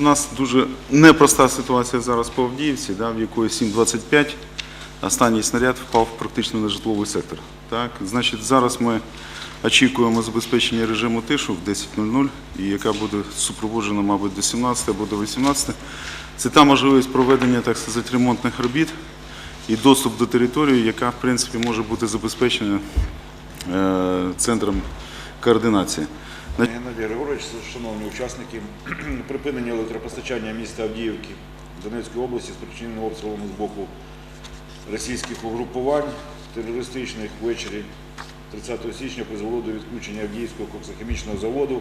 у нас дуже непроста ситуація зараз по Авдіївці, да, в якої 7.25 останній снаряд впав практично на житловий сектор. Так? Значить, зараз ми очікуємо забезпечення режиму тишу в 10.00, і яка буде супроводжена, мабуть, до 17 або до 18. Це та можливість проведення, так сказати, ремонтних робіт і доступ до території, яка, в принципі, може бути забезпечена е, центром координації. На- Геннадій Григорович, шановні учасники, припинення електропостачання міста Авдіївки Донецької області спричинено обстрілом з боку російських угрупувань терористичних ввечері 30 січня призвело до відключення Авдіївського коксохімічного заводу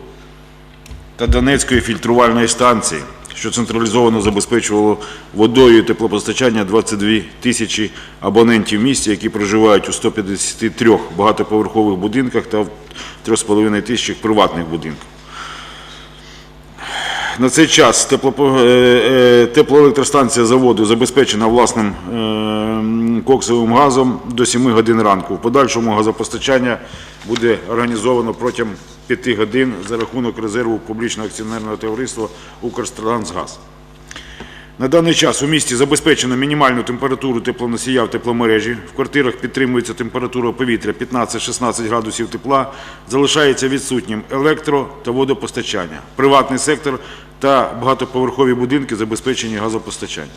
та Донецької фільтрувальної станції, що централізовано забезпечувало водою і теплопостачання 22 тисячі абонентів місті, які проживають у 153 багатоповерхових будинках та в 3,5 тисячах приватних будинках. На цей час е, е, теплоелектростанція заводу забезпечена власним е, коксовим газом до 7 годин ранку. В подальшому газопостачання буде організовано протягом 5 годин за рахунок резерву публічного акціонерного товариства «Укртрансгаз». На даний час у місті забезпечено мінімальну температуру теплоносія в тепломережі. В квартирах підтримується температура повітря 15-16 градусів тепла. Залишається відсутнім електро та водопостачання. Приватний сектор та багатоповерхові будинки забезпечені газопостачанням.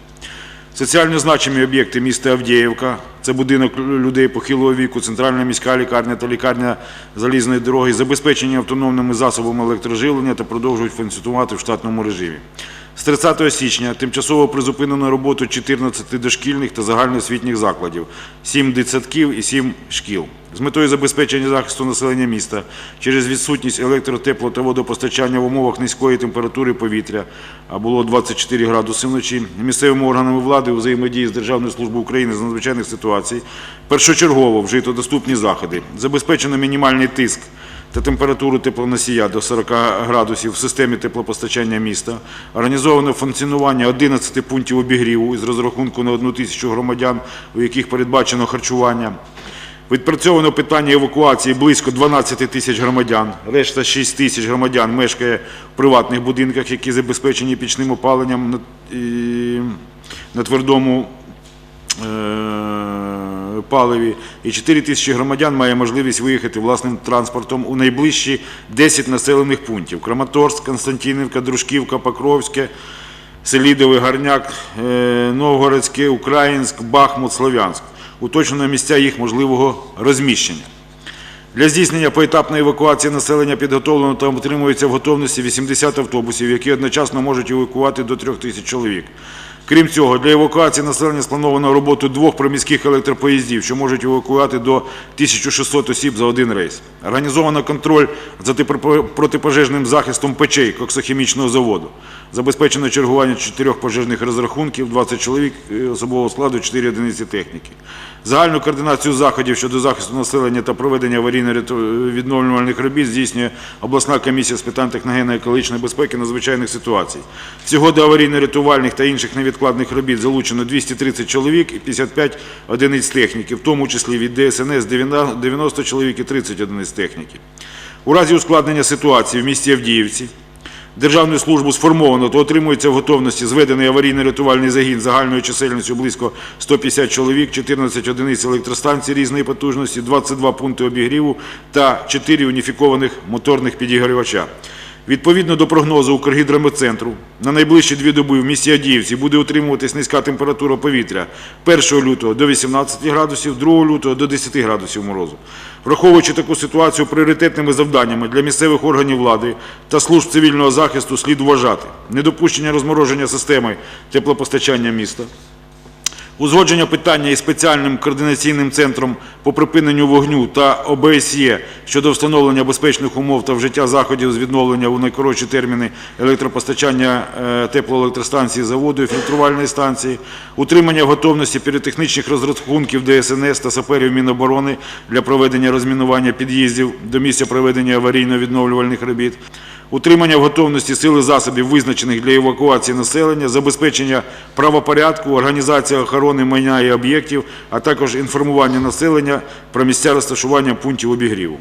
Соціально значимі об'єкти міста Авдіївка це будинок людей похилого віку, центральна міська лікарня та лікарня залізної дороги, забезпечені автономними засобами електрожилення та продовжують функціонувати в штатному режимі. З 30 січня тимчасово призупинено роботу 14 дошкільних та загальноосвітніх закладів, 7 дитсадків і 7 шкіл. З метою забезпечення захисту населення міста через відсутність електро, тепло та водопостачання в умовах низької температури повітря, а було 24 градуси вночі, місцевими органами влади у взаємодії з Державною службою України з надзвичайних ситуацій першочергово вжито доступні заходи. Забезпечено мінімальний тиск та температуру теплоносія до 40 градусів в системі теплопостачання міста. Організовано функціонування 11 пунктів обігріву із розрахунку на 1 тисячу громадян, у яких передбачено харчування. Відпрацьовано питання евакуації близько 12 тисяч громадян. Решта 6 тисяч громадян мешкає в приватних будинках, які забезпечені пічним опаленням на твердому е, паливі. І 4 тисячі громадян має можливість виїхати власним транспортом у найближчі 10 населених пунктів. Краматорськ, Константинівка, Дружківка, Покровське, Селідовий, Гарняк, е, Новгородське, Українськ, Бахмут, Слов'янськ. Уточнено місця їх можливого розміщення. Для здійснення поетапної евакуації населення підготовлено та утримується в готовності 80 автобусів, які одночасно можуть евакувати до 3 тисяч чоловік. Крім цього, для евакуації населення сплановано роботу двох приміських електропоїздів, що можуть евакуювати до 1600 осіб за один рейс. Організовано контроль за протипожежним захистом печей коксохімічного заводу. Забезпечено чергування чотирьох пожежних розрахунків, 20 чоловік е, особового складу, 4 одиниці техніки. Загальну координацію заходів щодо захисту населення та проведення аварійно-відновлювальних робіт здійснює обласна комісія з питань техногенно-екологічної безпеки надзвичайних ситуацій. Всього до аварійно-рятувальних та інших невідкладних робіт залучено 230 чоловік і 55 одиниць техніки, в тому числі від ДСНС 90 чоловік і 30 одиниць техніки. У разі ускладнення ситуації в місті Авдіївці Державну службу сформовано, то отримується в готовності зведений аварійно-рятувальний загін загальною чисельністю близько 150 чоловік, 14 одиниць електростанцій різної потужності, 22 пункти обігріву та 4 уніфікованих моторних підігрівача. Відповідно до прогнозу Укргідрометцентру, на найближчі дві доби в місті Адіївці буде утримуватись низька температура повітря 1 лютого до 18 градусів, 2 лютого до 10 градусів морозу. Враховуючи таку ситуацію, пріоритетними завданнями для місцевих органів влади та служб цивільного захисту слід вважати недопущення розмороження системи теплопостачання міста, Узгодження питання із спеціальним координаційним центром по припиненню вогню та ОБСЄ щодо встановлення безпечних умов та вжиття заходів з відновлення у найкоротші терміни електропостачання е, теплоелектростанції заводу і фільтрувальної станції, утримання готовності піротехнічних розрахунків ДСНС та саперів Міноборони для проведення розмінування під'їздів до місця проведення аварійно-відновлювальних робіт, утримання в готовності сили засобів, визначених для евакуації населення, забезпечення правопорядку, організація охорони майна і об'єктів, а також інформування населення про місця розташування пунктів обігріву.